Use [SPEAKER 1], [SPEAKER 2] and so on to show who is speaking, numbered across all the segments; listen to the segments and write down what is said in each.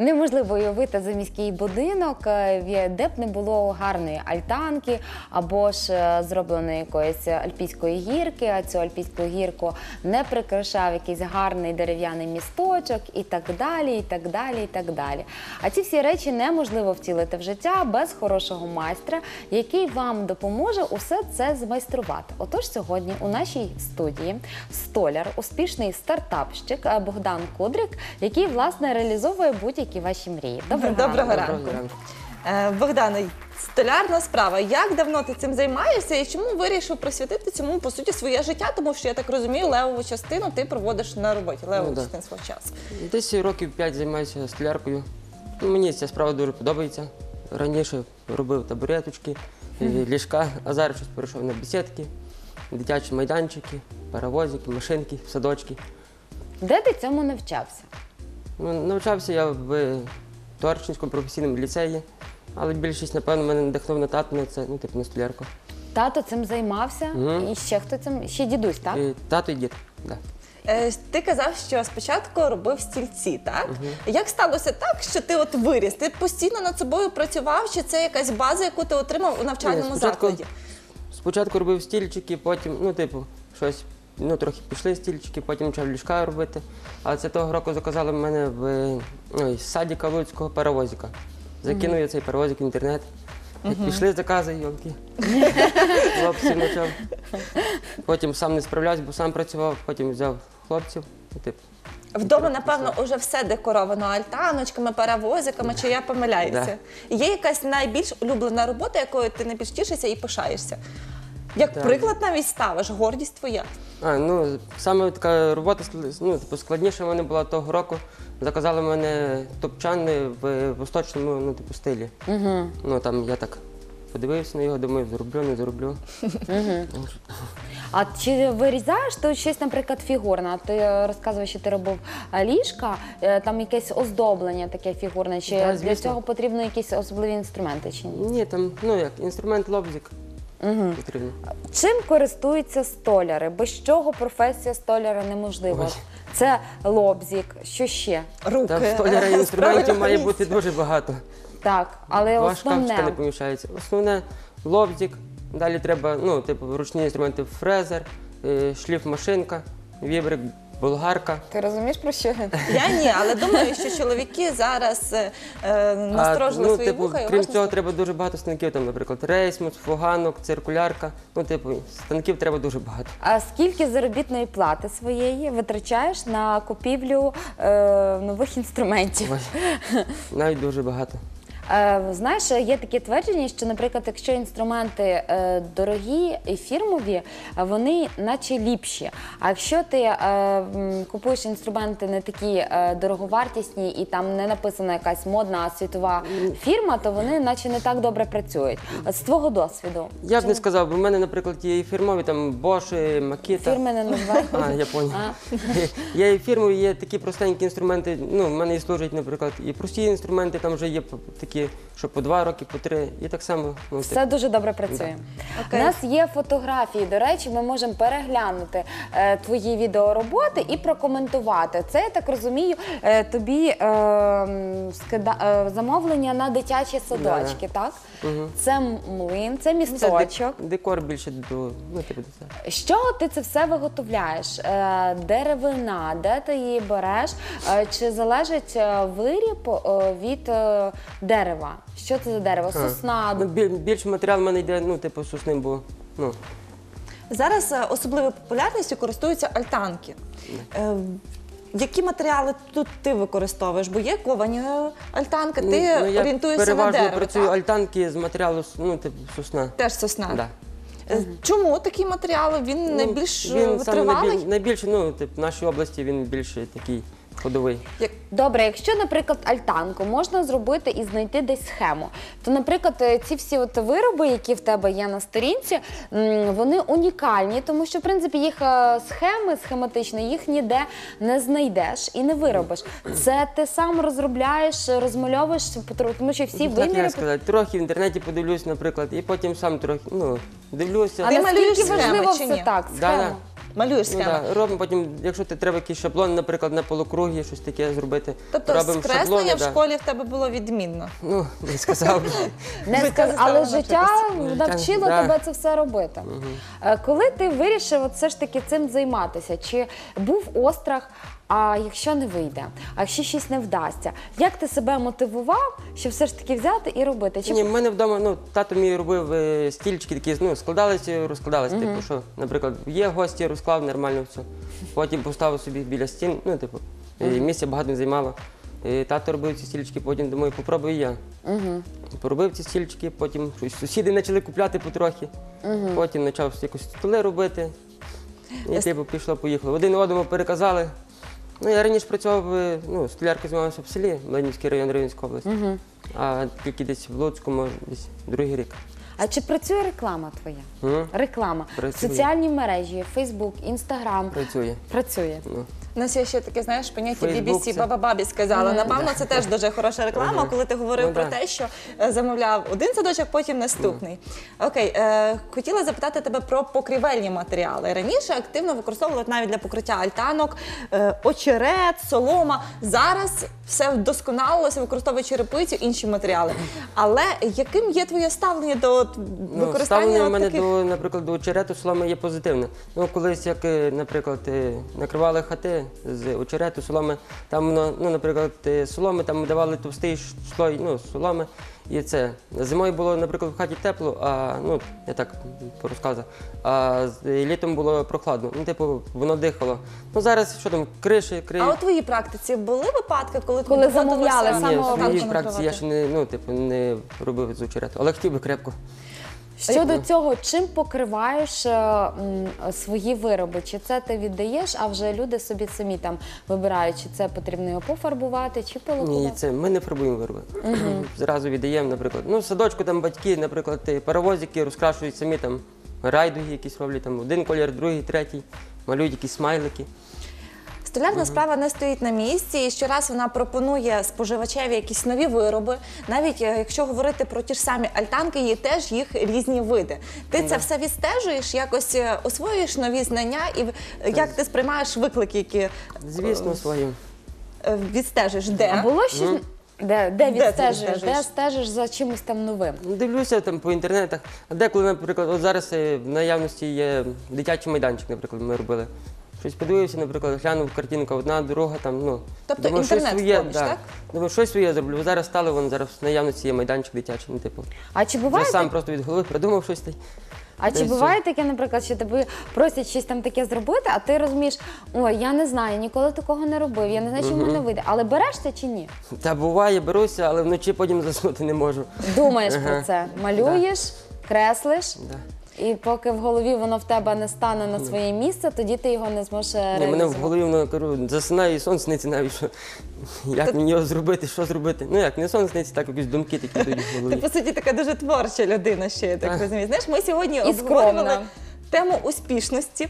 [SPEAKER 1] неможливо уявити за міський будинок, е, де б не було гарної альтанки або ж е, зробленої якоїсь альпійської гірки, а цю альпійську гірку не прикрашав якийсь гарний дерев'яний місточок і так далі, і так далі, і так далі. А ці всі речі неможливо втілити в життя без хорошого майстра, який вам допоможе усе це змайструвати. Отож, сьогодні у нашій студії столяр, успішний стартапщик е, Богдан Кудрик, який власне реалізовує будь-які ваші мрії. Доброго,
[SPEAKER 2] Доброго
[SPEAKER 1] ранку.
[SPEAKER 2] ранку. Е, Богдане, столярна справа. Як давно ти цим займаєшся і чому вирішив присвятити цьому по суті своє життя? Тому що я так розумію, левову частину ти проводиш на роботі, левову
[SPEAKER 3] Ну, да.
[SPEAKER 2] частину свого часу.
[SPEAKER 3] Десь років 5 займаюся столяркою. Ну, мені ця справа дуже подобається. Раніше робив табуреточки, е, ліжка, а зараз щось перейшов на бесідки, дитячі майданчики, паровозики, машинки, садочки.
[SPEAKER 1] Де ти цьому навчався?
[SPEAKER 3] Ну, навчався я в Торчинському професійному ліцеї, але більшість, напевно, мене надихнув на тату, на це, ну, типу, на столярку.
[SPEAKER 1] Тато цим займався,
[SPEAKER 3] Мгм.
[SPEAKER 1] і ще хто цим ще дідусь, так?
[SPEAKER 3] І тато і дід. Да.
[SPEAKER 2] Е, Ти казав, що спочатку робив стільці, так? Як сталося так, що ти от виріс? Ти постійно над собою працював, чи це якась база, яку ти отримав у навчальному
[SPEAKER 3] Ні, спочатку-
[SPEAKER 2] закладі?
[SPEAKER 3] Спочатку робив стільчики, потім, ну, типу, щось, ну, трохи пішли стільчики, потім почав ліжка робити. А це того року заказали в мене в ой, з садіка Луцького паровозика. Закинув я цей паровозик в інтернет. Як пішли закази, йолки. Хлопців почав. Потім сам не справлявся, бо сам працював, потім взяв хлопців. і, типу,
[SPEAKER 2] Вдома, напевно, уже все декоровано альтаночками, паровозиками, чи я помиляюся? Є якась найбільш улюблена робота, якою ти найбільш тішишся і пишаєшся? Як
[SPEAKER 3] Так.
[SPEAKER 2] приклад навіть ставиш, гордість твоя.
[SPEAKER 3] А, ну, саме така робота склад- ну, типу, складніша в мене була того року. Заказали мене топчани в восточному ну, типу, стилі.
[SPEAKER 1] Угу.
[SPEAKER 3] Ну там я так подивився на його, думаю, зроблю, не зроблю.
[SPEAKER 1] А чи вирізаєш ти щось, наприклад, фігурне? Ти е, розказував, що ти робив е, ліжка, е, там якесь оздоблення таке фігурне, чи
[SPEAKER 3] Да,
[SPEAKER 1] для
[SPEAKER 3] звісно.
[SPEAKER 1] цього потрібно якісь особливі інструменти чи ні?
[SPEAKER 3] Ні, там, ну як, інструмент лобзик
[SPEAKER 1] Угу.
[SPEAKER 3] потрібно.
[SPEAKER 1] Чим користуються столяри? Без чого професія столяра неможлива?
[SPEAKER 3] Ой.
[SPEAKER 1] Це лобзик, що ще?
[SPEAKER 2] Руки.
[SPEAKER 3] Там в столяра інструментів має бути дуже багато.
[SPEAKER 1] Так, але
[SPEAKER 3] Ваш шкафчика не
[SPEAKER 1] основне.
[SPEAKER 3] поміщається. Основне лобзик, далі треба, ну, типу, ручні інструменти фрезер, е, шліф машинка, вібрик, болгарка.
[SPEAKER 1] Ти розумієш про що? я?
[SPEAKER 2] Ні, але думаю, що чоловіки зараз е, е, насторожили
[SPEAKER 3] ну,
[SPEAKER 2] свої
[SPEAKER 3] типу,
[SPEAKER 2] вуха і
[SPEAKER 3] крім
[SPEAKER 2] уважно
[SPEAKER 3] цього,
[SPEAKER 2] слухають.
[SPEAKER 3] треба дуже багато станків, там, наприклад, рейсмус, фуганок, циркулярка. Ну, типу, станків треба дуже багато.
[SPEAKER 1] А скільки заробітної плати своєї витрачаєш на купівлю е, нових інструментів?
[SPEAKER 3] Навіть дуже багато.
[SPEAKER 1] Е, Знаєш, є таке твердження, що, наприклад, якщо інструменти е, дорогі і фірмові, вони наче ліпші. А якщо ти е, купуєш інструменти не такі дороговартісні і там не написана якась модна світова фірма, то вони наче не так добре працюють. От з твого досвіду.
[SPEAKER 3] Я б не сказав, бо в мене, наприклад, є і фірмові, там Bosch, Makita.
[SPEAKER 1] Фірми не називай.
[SPEAKER 3] А, я поняв. Є і фірмові, є такі простенькі інструменти. Ну, в мене і служать, наприклад, і прості інструменти, там вже є п- такі, що по два роки, по три. І так само. Ну,
[SPEAKER 1] Все дуже добре працює.
[SPEAKER 2] Окей.
[SPEAKER 1] У нас є фотографії. До речі, ми можемо переглянути е, твої відеороботи і прокоментувати. Це я так розумію. Е, тобі е, м, скида- е, замовлення на дитячі садочки, так? Це млин, це
[SPEAKER 3] це
[SPEAKER 1] місточок.
[SPEAKER 3] дек- декор більше до ну, типу, до цього.
[SPEAKER 1] З ти це все виготовляєш? Е, деревина, де ти її береш? Е, чи залежить е, виріб е, від е, дерева? Що це за дерево? Сосна,
[SPEAKER 3] Ну, біль- більше матеріал в мене йде, ну, типу, сусним, бо ну,
[SPEAKER 2] Зараз е, особливою популярністю користуються альтанки. Е, Які матеріали тут ти використовуєш? Бо є ковані е, альтанка, ти
[SPEAKER 3] ну, я
[SPEAKER 2] орієнтуєшся на
[SPEAKER 3] переважно
[SPEAKER 2] дерево.
[SPEAKER 3] працюю
[SPEAKER 2] так?
[SPEAKER 3] альтанки з матеріалу ну, типу, сосна.
[SPEAKER 2] Теж сосна.
[SPEAKER 3] Да.
[SPEAKER 2] Е, Чому такий матеріал? Він
[SPEAKER 3] Ну,
[SPEAKER 2] найбільш е,
[SPEAKER 3] він найбіль- найбільше, ну, типу, в нашій області він більше такий ходовий.
[SPEAKER 2] Як-
[SPEAKER 1] Добре, якщо, наприклад, альтанку можна зробити і знайти десь схему, то, наприклад, е, ці всі от вироби, які в тебе є на сторінці, м, вони унікальні, тому що в принципі їх е, схеми схематичні, їх ніде не знайдеш і не виробиш. Це ти сам розробляєш, розмальовуєш, потру- тому що всі
[SPEAKER 3] Ну, так
[SPEAKER 1] виміри.
[SPEAKER 3] як сказати, трохи в інтернеті подивлюсь, наприклад, і потім сам трохи ну, дивлюся.
[SPEAKER 1] А
[SPEAKER 2] Ти
[SPEAKER 1] наскільки
[SPEAKER 2] схеми
[SPEAKER 1] важливо
[SPEAKER 2] чи
[SPEAKER 1] все
[SPEAKER 2] ні?
[SPEAKER 1] так?
[SPEAKER 3] Да,
[SPEAKER 1] Схему.
[SPEAKER 2] Малюєш
[SPEAKER 3] Ну,
[SPEAKER 2] схеми.
[SPEAKER 3] да, робимо потім, якщо ти треба якийсь шаблон, наприклад, на полукругі, щось таке зробити.
[SPEAKER 2] Тобто
[SPEAKER 3] робимо
[SPEAKER 2] скреслення
[SPEAKER 3] шаблони,
[SPEAKER 2] в
[SPEAKER 3] да.
[SPEAKER 2] школі в тебе було відмінно.
[SPEAKER 3] Ну, не сказав. би.
[SPEAKER 1] Не
[SPEAKER 2] Життя
[SPEAKER 1] сказ...
[SPEAKER 2] заставило
[SPEAKER 1] Але життя
[SPEAKER 2] навчитися.
[SPEAKER 1] навчило
[SPEAKER 3] Да.
[SPEAKER 1] тебе це все робити. Е, Коли ти вирішив от все ж таки цим займатися, чи був острах? А якщо не вийде, а якщо щось не вдасться, як ти себе мотивував, щоб все ж таки взяти і робити? Чи
[SPEAKER 3] Ні, в мене вдома, ну, тато мій робив е, стільчики такі, ну, складалися, розкладалися. Типу, що, наприклад, є гості, розклав нормально все. Потім поставив собі біля стін, ну, типу, і місця багато не займало. І тато робив ці стільчики, потім думаю, попробую я.
[SPEAKER 1] Угу.
[SPEAKER 3] Поробив ці стільчики, потім щось сусіди почали купляти потрохи. Потім почав якось столи робити. І типу пішло, поїхало. Один одному переказали. Ну, я раніше працював, е, ну, столяркою займався в селі, Ленінський район Рівненська область. А тільки десь в Луцьку, може, десь другий рік.
[SPEAKER 1] А чи працює реклама твоя?
[SPEAKER 3] М?
[SPEAKER 1] Реклама.
[SPEAKER 3] Працює.
[SPEAKER 1] Соціальні мережі, Фейсбук, Інстаграм.
[SPEAKER 3] Працює.
[SPEAKER 1] Працює.
[SPEAKER 3] Ну.
[SPEAKER 2] У нас є ще таке, знаєш, поняття
[SPEAKER 3] Фейсбук
[SPEAKER 2] BBC
[SPEAKER 3] це-
[SPEAKER 2] Баба Бабі сказала. Напевно, це теж дуже хороша реклама, коли ти говорив
[SPEAKER 3] Ну,
[SPEAKER 2] про
[SPEAKER 3] да.
[SPEAKER 2] те, що е, замовляв один садочок, потім наступний. Окей, е, хотіла запитати тебе про покрівельні матеріали. Раніше активно використовували навіть для покриття альтанок, е, очерет, солома. Зараз все вдосконалилося, використовує черепицю, інші матеріали. Але яким є твоє ставлення до от,
[SPEAKER 3] Ну,
[SPEAKER 2] використання
[SPEAKER 3] ставлення в
[SPEAKER 2] от
[SPEAKER 3] мене
[SPEAKER 2] таких?
[SPEAKER 3] до, наприклад, до очерету соломи є позитивне. Ну, колись, як, е, наприклад, е, накривали хати з очерету, соломи, там, воно, ну, наприклад, е, соломи, там давали товстий слой ну, соломи. І це. Зимою було, наприклад, в хаті тепло, а ну, я так по а літом було прохладно. Ну, типу, воно дихало. Ну зараз що там, криші, криють.
[SPEAKER 2] А у твоїй практиці були випадки, коли,
[SPEAKER 1] Коли
[SPEAKER 2] тобі
[SPEAKER 1] замовляли
[SPEAKER 2] доводилося
[SPEAKER 1] саме
[SPEAKER 3] Ні, в своїй практиці я ще не, ну, типу, не робив з очерету, але хотів би крепко.
[SPEAKER 1] Щодо цього, чим покриваєш е, м, свої вироби? Чи це ти віддаєш, а вже люди собі самі там вибирають, чи це потрібно його пофарбувати, чи
[SPEAKER 3] Ні,
[SPEAKER 1] полакувати?
[SPEAKER 3] це ми не фарбуємо вироби. Зразу віддаємо, наприклад. Ну, в садочку там батьки, наприклад, ті паровозики розкрашують самі там райдуги якісь роблять, там один колір, другий, третій, малюють якісь смайлики.
[SPEAKER 2] Столярна справа не стоїть на місці, і щораз вона пропонує споживачеві якісь нові вироби. Навіть е, якщо говорити про ті ж самі альтанки, є теж їх різні види. Ти це все відстежуєш, якось е, освоюєш нові знання, і в- як ти сприймаєш виклики, які е,
[SPEAKER 3] Звісно, своїм.
[SPEAKER 2] е, відстежуєш, де?
[SPEAKER 1] А було щось, де, де
[SPEAKER 2] Де ти
[SPEAKER 1] відстежуєш,
[SPEAKER 2] відстежуєш?
[SPEAKER 1] де стежиш за чимось там новим?
[SPEAKER 3] Ну, Дивлюся там по інтернетах. А деколи, наприклад, от зараз е, в наявності є дитячий майданчик, наприклад, ми робили. Щось подивився, наприклад, глянув картинка, одна дорога там, ну.
[SPEAKER 2] Тобто
[SPEAKER 3] думаю, щось своє,
[SPEAKER 2] входиш,
[SPEAKER 3] да.
[SPEAKER 2] так?
[SPEAKER 3] Думаю, щось своє зроблю. Бо Зараз стали, вон зараз в наявності є майданчик дитячий, ну, типу.
[SPEAKER 1] А чи буває,
[SPEAKER 3] сам
[SPEAKER 1] так-
[SPEAKER 3] просто від голови придумав щось. та й-
[SPEAKER 1] а чи буває таке, наприклад, що тебе просять щось там таке зробити, а ти розумієш, ой, я не знаю, ніколи такого не робив, я не знаю, чи в мене вийде. Але береш це чи ні?
[SPEAKER 3] Та буває, беруся, але вночі потім заснути не можу.
[SPEAKER 1] Думаєш
[SPEAKER 3] Ага.
[SPEAKER 1] про це, малюєш, креслиш.
[SPEAKER 3] Да.
[SPEAKER 1] І поки в голові воно в тебе не стане на своє місце, тоді ти його не зможеш
[SPEAKER 3] Ні, мене в голові воно кажу, засинаю і сон сниться навіть, що як мені його зробити, що зробити. Ну як, не сон сниться, так якісь думки такі йдуть в
[SPEAKER 2] Ти
[SPEAKER 3] голові.
[SPEAKER 2] по суті така дуже творча людина, ще я так
[SPEAKER 3] Так.
[SPEAKER 2] розумію. Знаєш, ми сьогодні обговорювали
[SPEAKER 1] скромна.
[SPEAKER 2] тему успішності.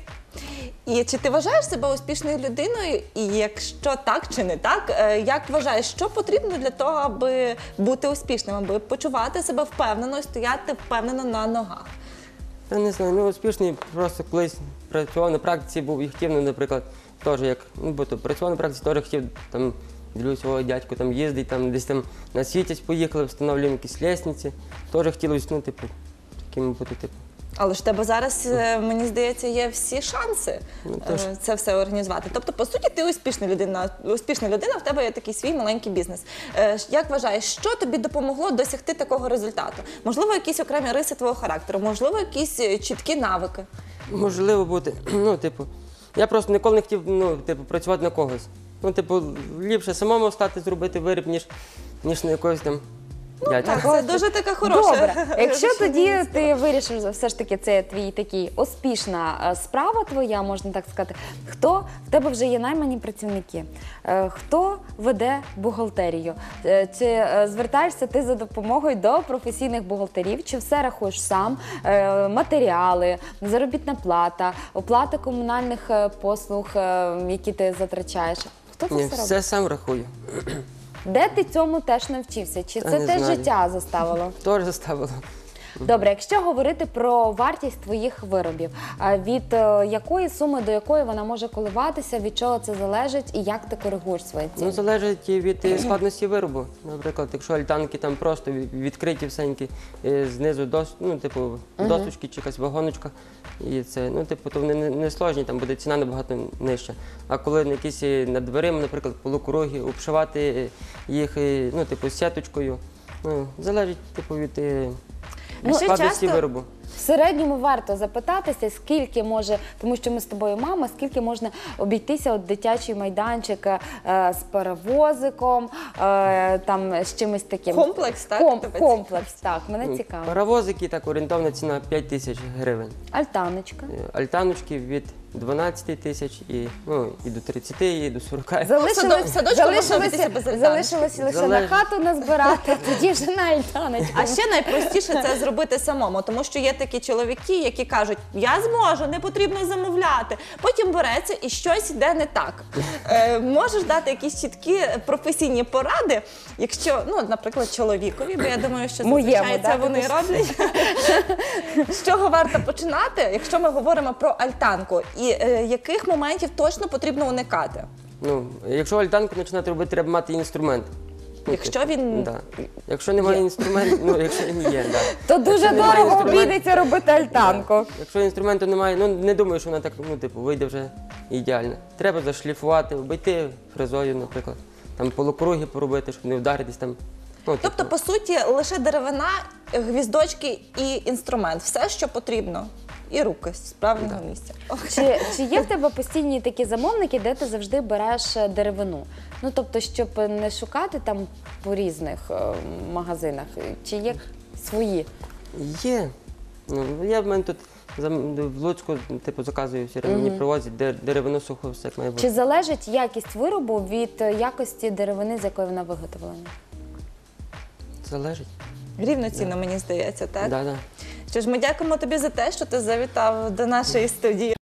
[SPEAKER 2] І чи ти вважаєш себе успішною людиною? І якщо так чи не так, е, як вважаєш, що потрібно для того, аби бути успішним, аби почувати себе впевнено і стояти впевнено на ногах?
[SPEAKER 3] Та не знаю, ну успішний просто колись працював на практиці, був і хотів, ну, наприклад, теж як, ну, бо то працював на практиці, теж хотів там. Дивлюсь, свого дядьку там їздить, там десь там на світі поїхали, встановлюємо якісь лісниці. Теж хотілося, ну, типу, таким бути, типу.
[SPEAKER 2] Але ж в тебе зараз, е, мені здається, є всі шанси
[SPEAKER 3] Ну,
[SPEAKER 2] е, це все організувати. Тобто, по суті, ти успішна людина. Успішна людина, в тебе є такий свій маленький бізнес. Е, Як вважаєш, що тобі допомогло досягти такого результату? Можливо, якісь окремі риси твого характеру, можливо, якісь чіткі навики.
[SPEAKER 3] Можливо бути. Ну, типу, я просто ніколи не хотів ну, типу, працювати на когось. Ну, типу, ліпше самому стати зробити виріб, ніж, ніж на якогось там дядька.
[SPEAKER 2] Так, це дуже така хороша.
[SPEAKER 1] Добре, якщо тоді ти вирішив все ж таки це твій такий успішна е, справа твоя, можна так сказати. Хто в тебе вже є наймані працівники? Е, Хто веде бухгалтерію? Е, Чи е, звертаєшся ти за допомогою до професійних бухгалтерів? Чи все рахуєш сам? Е, Матеріали, заробітна плата, оплата комунальних е, послуг, е, які ти затрачаєш? Хто це
[SPEAKER 3] Ні,
[SPEAKER 1] все робить?
[SPEAKER 3] все сам рахую.
[SPEAKER 1] Де ти цьому теж навчився? Чи це
[SPEAKER 3] не
[SPEAKER 1] теж
[SPEAKER 3] знаю.
[SPEAKER 1] життя заставило?
[SPEAKER 3] Теж заставило.
[SPEAKER 1] Добре, якщо говорити про вартість твоїх виробів, від е, якої суми до якої вона може коливатися, від чого це залежить і як ти коригуєш свої ціни?
[SPEAKER 3] Ну, залежить від е, складності виробу. Наприклад, якщо альтанки там просто ві- відкриті всенькі, е, знизу дос, ну, типу, досочки чи якась вагоночка, і це, ну, типу, то вони не, не сложні, там буде ціна набагато нижча. А коли на якісь над дверима, наприклад, полукруги, обшивати їх, ну, типу, сіточкою, ну, залежить, типу, від
[SPEAKER 2] ще
[SPEAKER 3] складності
[SPEAKER 2] часто-
[SPEAKER 3] виробу.
[SPEAKER 1] В середньому варто запитатися, скільки може, тому що ми з тобою мама, скільки можна обійтися от дитячий майданчик е, з паровозиком, е, там з чимось таким.
[SPEAKER 2] Комплекс, так,
[SPEAKER 1] Ком-
[SPEAKER 2] тебе
[SPEAKER 1] комплекс, так, мене
[SPEAKER 3] Ну,
[SPEAKER 1] цікаво.
[SPEAKER 3] Паровозики, так, орієнтовна ціна 5 тисяч гривень.
[SPEAKER 1] Альтаночка.
[SPEAKER 3] Е, Альтаночки від 12 тисяч і, ну, і до 30, і до 40.
[SPEAKER 2] садок- в садочку можна
[SPEAKER 1] залишилося,
[SPEAKER 2] обійтися без альтаночки.
[SPEAKER 1] залишилося лише на
[SPEAKER 3] Залежить.
[SPEAKER 1] хату назбирати, а тоді вже на альтаночку.
[SPEAKER 2] А ще найпростіше це зробити самому, тому що є такі чоловіки, які кажуть, я зможу, не потрібно замовляти. Потім береться і щось йде не так. Е, можеш дати якісь чіткі професійні поради, якщо, ну, наприклад, чоловікові, бо я думаю, що
[SPEAKER 1] Моєму,
[SPEAKER 2] зазвичай
[SPEAKER 1] да,
[SPEAKER 2] це вони роблять. З чого варто починати, якщо ми говоримо про альтанку, і е, яких моментів точно потрібно уникати?
[SPEAKER 3] Ну, якщо альтанку починати робити, треба мати інструмент.
[SPEAKER 2] Якщо він
[SPEAKER 3] Да. Якщо немає інструменту, ну якщо він є, да.
[SPEAKER 1] То дуже
[SPEAKER 3] Якщо немає
[SPEAKER 1] дорого
[SPEAKER 3] інструменту-
[SPEAKER 1] обійдеться робити альтанку.
[SPEAKER 3] Якщо інструменту немає, ну не думаю, що вона так, ну, типу, вийде вже ідеально. Треба зашліфувати, обійти фрезою, наприклад. Там полукруги поробити, щоб не вдаритись там.
[SPEAKER 2] Тобто, по суті, лише деревина, гвіздочки і інструмент все, що потрібно. І руки з правильного місця.
[SPEAKER 1] Чи, чи є в тебе постійні такі замовники, де ти завжди береш е, деревину? Ну тобто, щоб не шукати там по різних е, магазинах, чи є свої?
[SPEAKER 3] Є. Ну, я в мене тут зам- в Луцьку, типу, заказую все одно, мені привозять де- деревину суху, все як має бути.
[SPEAKER 1] Чи залежить якість виробу від е, якості деревини, з якої вона виготовлена?
[SPEAKER 3] Залежить.
[SPEAKER 2] Рівноцінно, мені здається, так?
[SPEAKER 3] Да, да.
[SPEAKER 2] Що ж, ми дякуємо тобі за те, що ти завітав до нашої студії.